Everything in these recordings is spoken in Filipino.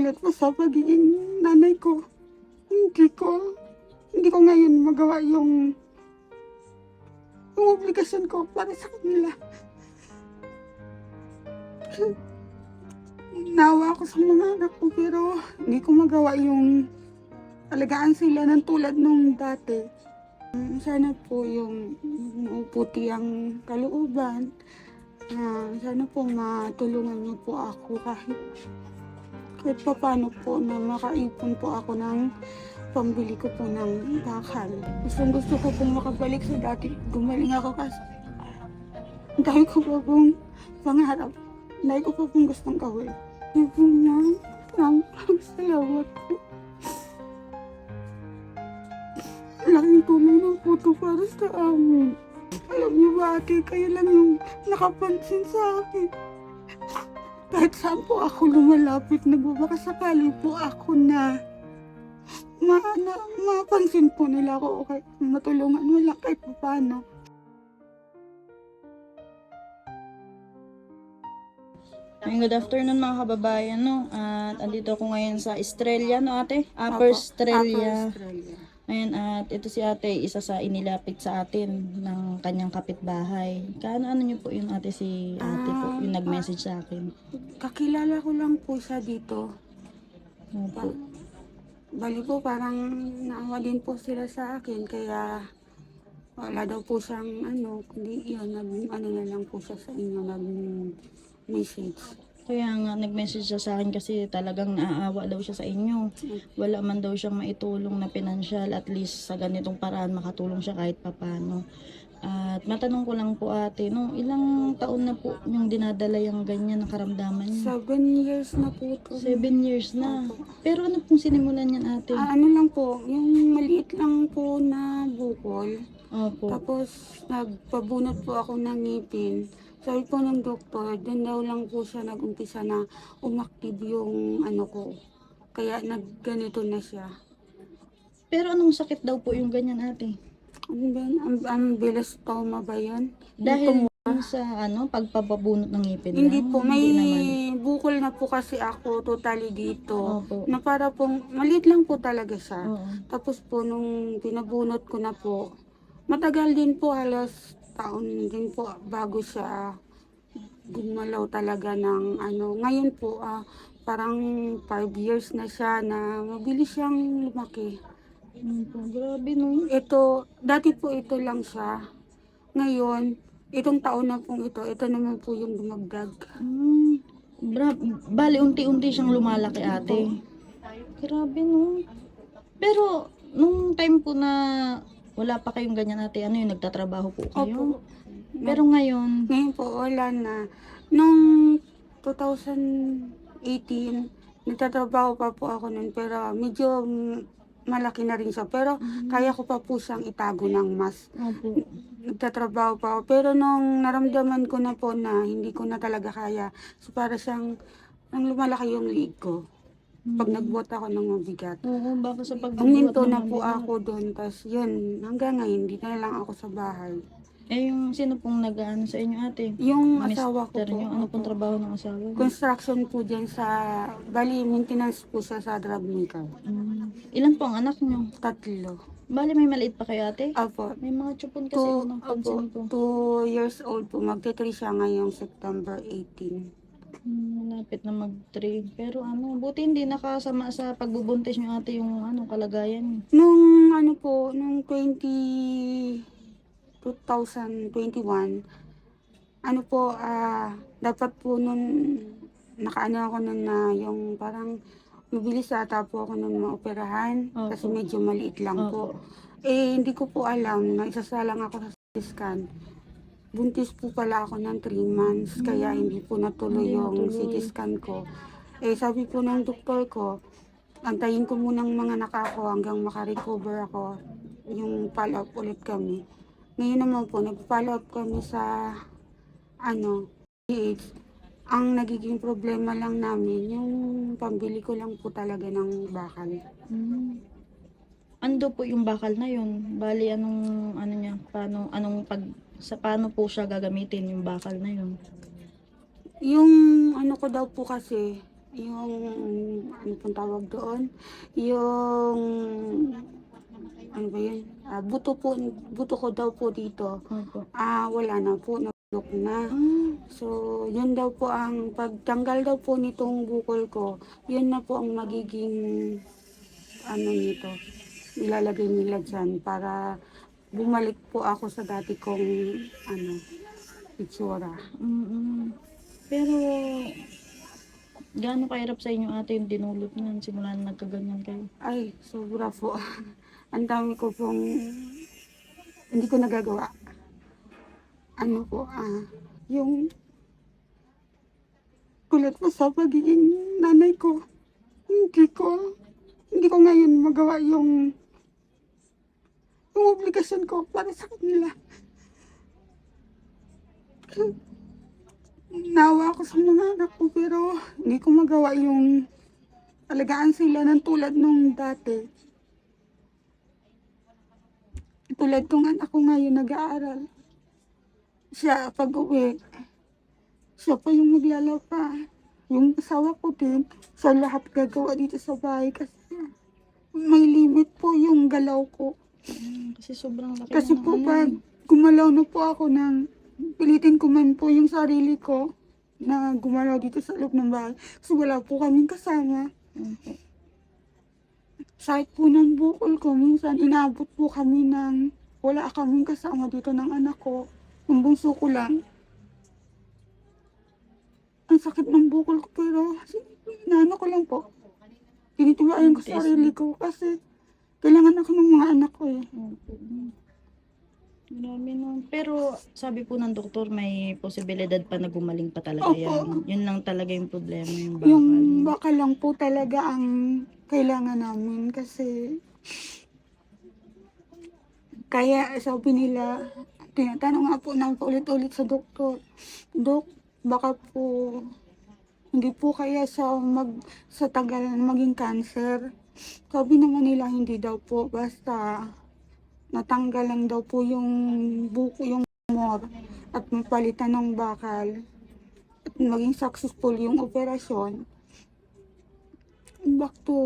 sulat po sa pagiging nanay ko. Hindi ko, hindi ko ngayon magawa yung yung obligasyon ko para sa kanila. Nawa ako sa mga anak ko pero hindi ko magawa yung alagaan sila ng tulad nung dati. Mm, Sana po yung puti ang kalooban. Ah, sana po matulungan niyo po ako kahit kahit pa paano po na makaipon po ako ng pambili ko po ng bakal. Gusto gusto ko pong makabalik sa dati. Gumaling ako kasi ang dami ko po pong pangarap. Ang dami ko po pong gustong gawin. Po na. Maraming salamat po. Laking tulong ng po to para sa amin. Alam niyo ba ate, kayo lang yung nakapansin sa akin. Kahit saan po ako lumalapit, nagbabaka sakali po ako na ma, na, mapansin po nila ako o kahit matulungan mo lang kahit pa paano. Ay, good afternoon mga kababayan, no? At andito ako ngayon sa Estrella, no ate? Upper Apo, Estrella. Upper Australia. Ayan, at ito si ate, isa sa inilapit sa atin ng kanyang kapitbahay. Kaano ano niyo po yun ate si ate po, yung nag-message sa akin. Kakilala ko lang po siya dito. Opo. Bali po, parang naawa din po sila sa akin, kaya wala daw po siyang ano, kundi yun, nag, ano na lang po siya sa inyo, nag-message. Kaya nga, nag-message siya sa akin kasi talagang naaawa daw siya sa inyo. Wala man daw siyang maitulong na pinansyal, at least sa ganitong paraan makatulong siya kahit papano. At matanong ko lang po ate, no, ilang taon na po yung dinadala yung ganyan na karamdaman niya? Seven years na po ito. Seven years na. Pero ano pong sinimulan yan ate? Ah, ano lang po, yung maliit lang po na bukol. Opo. Tapos nagpabunot po ako ng ngipin. Sabi po ng doktor, doon daw lang po siya nag-umpisa na umaktiv yung ano ko. Kaya nagganito na siya. Pero anong sakit daw po yung ganyan ate? Ano ba yun? Ang, ang bilastoma ba yun? Dahil sa ano, pagpapabunot ng ngipin Hindi lang? po, may bukol na po kasi ako totally dito. Opo. Na para pong, maliit lang po talaga siya. Oo. Tapos po, nung pinabunot ko na po, matagal din po, halos taon din po bago siya gumalaw talaga ng ano. Ngayon po, ah, parang 5 years na siya na mabilis siyang lumaki. Grabe no. Ito, dati po ito lang siya. Ngayon, itong taon na pong ito, ito naman po yung dumagdag. Hmm. Bra bali, unti-unti siyang lumalaki ate. Grabe no. Pero, nung time po na wala pa kayong ganyan ate, ano yung nagtatrabaho po kayo? Opo. Pero ngayon, Ngayon po, wala na. Noong 2018, nagtatrabaho pa po ako nun, pero medyo mm, malaki na rin siya. Pero kaya ko pa po siyang itago ng mas. opo. Nagtatrabaho pa ako. Pero nung naramdaman ko na po na hindi ko na talaga kaya, so para siyang nang lumalaki yung leg ko. Pag nagbuhat ako ng mabigat. Oo, baka sa pagbubuhat Uminto na po ako doon. Tapos yun, hanggang ngayon, hindi na lang ako sa bahay. Eh, yung sino pong nag-ano sa inyo ate? Yung asawa ko Mister po. niyo, ano pong trabaho ng asawa niyo? construction po dyan sa, bali, maintenance po siya sa maker. Mm. Ilan po ang anak niyo? Tatlo. Bali, may maliit pa kayo ate? Apo. May mga chupon kasi Two, ako ng apo, pansin ko. two years old po. Magti-three siya ngayong September 18. Malapit na mag-3. Pero ano, buti hindi nakasama sa pagbubuntis niyo ate yung ano, kalagayan. Nung ano po, nung 20, 2021, ano po, ah, dapat po nun, nakaano ako nun na yung parang mabilis ata po ako nun maoperahan Opo. kasi medyo maliit lang po. Opo. Eh, hindi ko po alam na isasalang ako sa scan. Buntis po pala ako ng 3 months, kaya hindi po natuloy yung. CT scan ko. Eh, sabi po ng doktor ko, antayin ko munang mga nakako hanggang makarecover ako. Yung follow-up ulit kami. Ngayon naman po, nag-follow up kami sa, ano, PH. Ang nagiging problema lang namin, yung pambili ko lang po talaga ng bakal. Hmm. Ando po yung bakal na yun. Bali, anong, ano niya, paano, anong pag, sa paano po siya gagamitin yung bakal na yun? Yung ano ko daw po kasi, yung, ano pong tawag doon? Yung, ano ba yun? Ah, buto po, buto ko daw po dito. Ah, wala na po, nabulok na. Ah, So, yun daw po ang pagtanggal daw po nitong bukol ko, yun na po ang magiging ano nito, ilalagay nila dyan para bumalik po ako sa dati kong ano, itsura. mm Pero, gaano kahirap sa inyo ate yung dinulot niyan simula na nagkaganyan kayo? Ay, sobra po. ang dami ko pong hindi ko nagagawa. Ano po, ah, yung kulit po sa pagiging nanay ko. Hindi ko, hindi ko ngayon magawa yung yung obligasyon ko para sa kanila. Nawa ako sa mga anak ko pero hindi ko magawa yung alagaan sila ng tulad nung dati. Tulad kong anak ko ngayon nag-aaral. Siya pag uwi, siya pa yung maglalaba. Yung asawa ko din, sa lahat gagawa dito sa bahay kasi may limit po yung galaw ko. Mm, kasi sobrang laki Kasi ng po ano, pag gumalaw na po ako ng pilitin ko man po yung sarili ko na gumalaw dito sa loob ng bahay. Kasi wala po kaming kasama. Opo. Kahit po ng bukol ko, minsan inabot po kami ng wala kaming kasama dito ng anak ko. Yung bunso ko lang. Ang sakit ng bukol ko pero inaano ko lang po. Tinitiwain ko sa sarili ko kasi kailangan ako ng mga anak ko eh. Grabe no. Pero sabi po ng doktor may posibilidad pa na gumaling pa talaga Opo. yan. Yun lang talaga yung problema yung bakal. Yung baka lang po talaga ang kailangan namin kasi kaya sabi nila, tinatanong nga po namin ulit-ulit sa doktor, Dok, baka po hindi po kaya sa mag sa tagal maging cancer. Sabi naman nila hindi daw po basta natanggal lang daw po yung buko yung tumor at mapalitan ng bakal at maging successful yung operasyon. Back to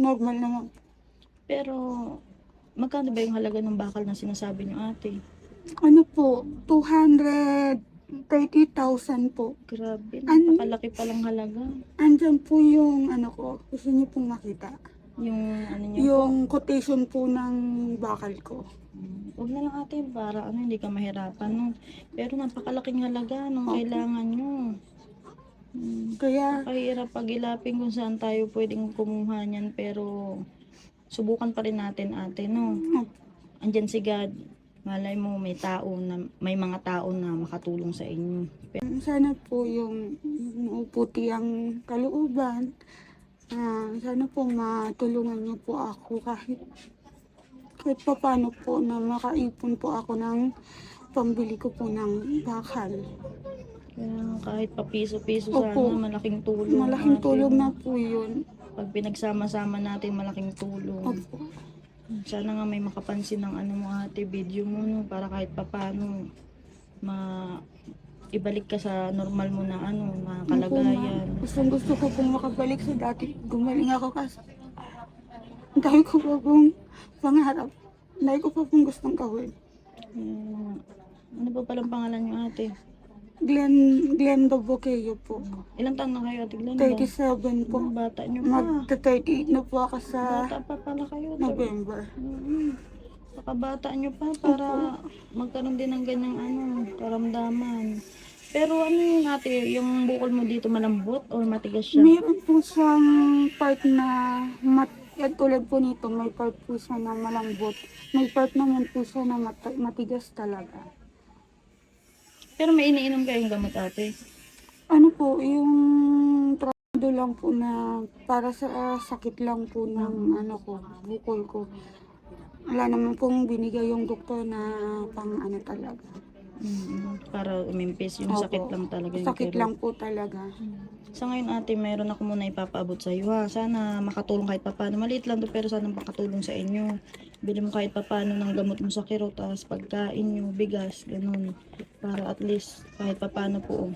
normal naman. Pero magkano ba yung halaga ng bakal na sinasabi niyo ate? Ano po, 230,000 po. Grabe, Ano? napakalaki palang halaga. Andyan po yung ano ko, gusto niyo pong makita. Yung ano niyo Yung quotation po ng bakal ko. po. Huwag na lang ate para ano hindi ka mahirapan no. Pero napakalaking halaga nung Opo. kailangan niyo. Hmm. Kaya, Kahirap pagilapin kung saan tayo pwedeng kumuha niyan pero subukan pa rin natin ate no. Andyan si God. Malay mo may tao na may mga tao na makatulong sa inyo. sana po yung puti ang kalooban. Ah, sana po matulungan niyo po ako kahit kahit pa paano po na makaipon po ako ng pambili ko po ng bakal. Kaya kahit pa piso-piso Opo. sana malaking tulong. Malaking ate, tulong na po yun. Pag pinagsama-sama natin malaking tulong. Opo. Sana nga may makapansin ng ano mo ate, video mo no, para kahit papano ma ibalik ka sa normal mo na ano, na kalagayan. Gustong gusto ko pong makabalik sa dati. Gumaling ako kasi ang dami ko pa pong pangarap. Ang dami ko pa pong gustong gawin. Eh, ano ba palang pangalan niyo ate? Glenn, Glenda Boqueyo po. Ilang taon na kayo ate Glenda? 37 po. Ang bata niyo pa. Magta-38 na po ako sa Bata pa pala kayo. November. Mm. Pakabata nyo pa para magkaroon din ng ganyang ano, karamdaman. Pero ano yung ate, yung bukol mo dito malambot or matigas siya? Meron po siyang part na mat at tulad po nito, may part po siya na malambot. May part naman po siya na mat- matigas talaga. Pero may iniinom kayong gamot ate. Ano po, yung trado lang po na para sa ah, sakit lang po ng ano ko, bukol ko. Wala naman pong binigay yung doktor na pang ano talaga. Mm, para umimpis, yung Opo. sakit lang talaga yung Sakit kirot. lang po talaga. Sa ngayon ate, mayroon ako muna ipapaabot sa iyo ha. Sana makatulong kahit papano. Maliit lang to pero sana makatulong sa inyo. Bili mo kahit papano ng gamot mo sa kirot, tapos pagkain nyo, bigas, ganun. Para at least kahit papano po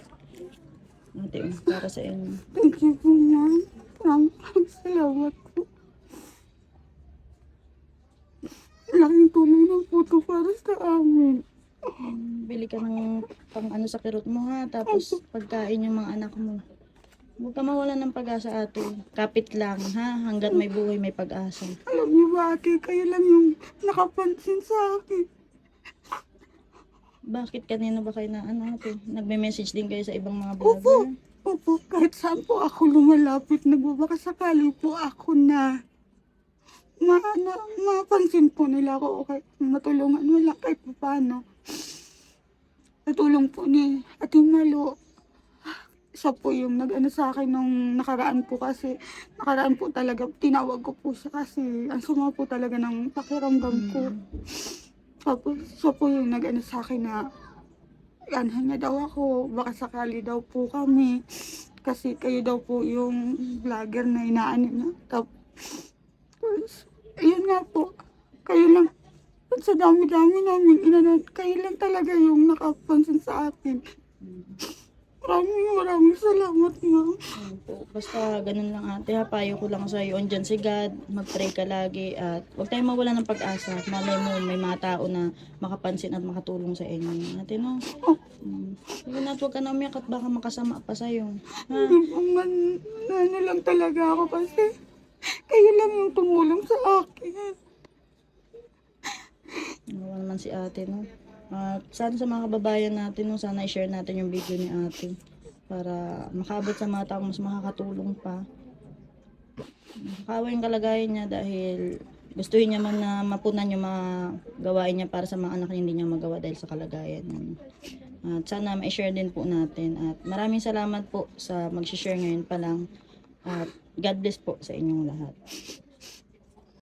Ate, para sa inyo. Thank you po, ma'am. Maraming salamat po. Laking tulong ng po to para sa amin. Bili ka ng pang ano sa kirot mo ha, tapos pagkain yung mga anak mo. Huwag ka mawalan ng pag-asa ate. Kapit lang ha, hanggat may buhay may pag-asa. Alam niyo ba, ate, kayo lang yung nakapansin sa akin. Bakit kanino ba kayo na ano ate? Nagme-message din kayo sa ibang mga Opo. vlogger? Opo, kahit saan po ako lumalapit, nagbabaka sakali po ako na ma, na, mapansin po nila ako o kahit matulungan wala kahit pa paano. Natulong po ni Ate Malo. Siya po yung nag-ano sa akin nung nakaraan po kasi nakaraan po talaga tinawag ko po siya kasi ang sama po talaga ng pakiramdam ko. Tapos siya po yung nag-ano sa akin na anhan niya daw ako, baka sakali daw po kami. Kasi kayo daw po yung vlogger na inaano niya. Tapos, ayun nga po, kayo lang, sa dami-dami namin, inano, kayo lang talaga yung nakapansin sa akin. Maraming maraming salamat, ma'am. Ayun po. Basta ganun lang ate ha, payo ko lang sa iyo. Andyan si God, mag-pray ka lagi at huwag tayong mawala ng pag-asa. Malay mo, may mga tao na makapansin at makatulong sa inyo. Ate no? Mm. Sige na, at huwag ka na umiyak at baka makasama pa sa'yo. Ha? Hindi po man, ano lang talaga ako kasi kayo lang yung tumulong sa akin. Nawa naman si ate, no? At sana sa mga kababayan natin, no, sana i-share natin yung video ni ate para makabot sa mga tao mas makakatulong pa. Makawa yung kalagayan niya dahil gustuhin niya man na mapunan yung mga gawain niya para sa mga anak niya hindi niya magawa dahil sa kalagayan. At sana ma-share din po natin. At maraming salamat po sa mag-share ngayon pa lang. At God bless po sa inyong lahat.